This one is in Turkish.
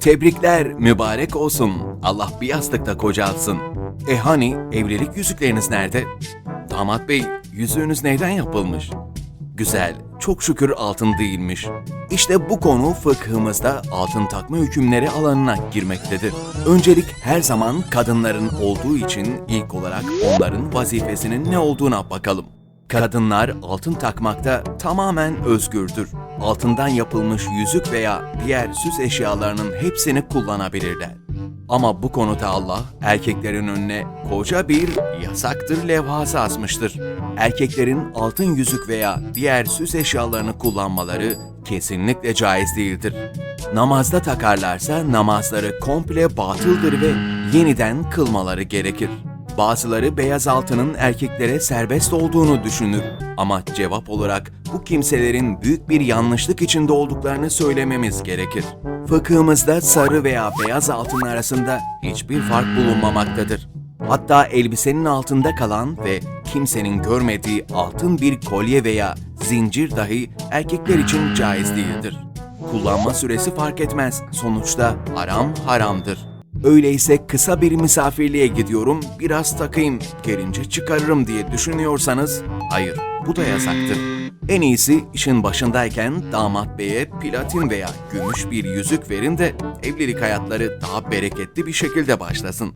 Tebrikler mübarek olsun. Allah bir yastıkta kocalsın. E hani evlilik yüzükleriniz nerede? Damat bey yüzüğünüz neyden yapılmış? Güzel, çok şükür altın değilmiş. İşte bu konu fıkhımızda altın takma hükümleri alanına girmektedir. Öncelik her zaman kadınların olduğu için ilk olarak onların vazifesinin ne olduğuna bakalım. Kadınlar altın takmakta tamamen özgürdür. Altından yapılmış yüzük veya diğer süs eşyalarının hepsini kullanabilirler. Ama bu konuda Allah erkeklerin önüne koca bir yasaktır levhası asmıştır. Erkeklerin altın yüzük veya diğer süs eşyalarını kullanmaları kesinlikle caiz değildir. Namazda takarlarsa namazları komple batıldır ve yeniden kılmaları gerekir. Bazıları beyaz altının erkeklere serbest olduğunu düşünür. Ama cevap olarak bu kimselerin büyük bir yanlışlık içinde olduklarını söylememiz gerekir. Fıkhımızda sarı veya beyaz altın arasında hiçbir fark bulunmamaktadır. Hatta elbisenin altında kalan ve kimsenin görmediği altın bir kolye veya zincir dahi erkekler için caiz değildir. Kullanma süresi fark etmez. Sonuçta haram haramdır. Öyleyse kısa bir misafirliğe gidiyorum, biraz takayım, gelince çıkarırım diye düşünüyorsanız, hayır, bu da yasaktır. En iyisi işin başındayken damat beye platin veya gümüş bir yüzük verin de evlilik hayatları daha bereketli bir şekilde başlasın.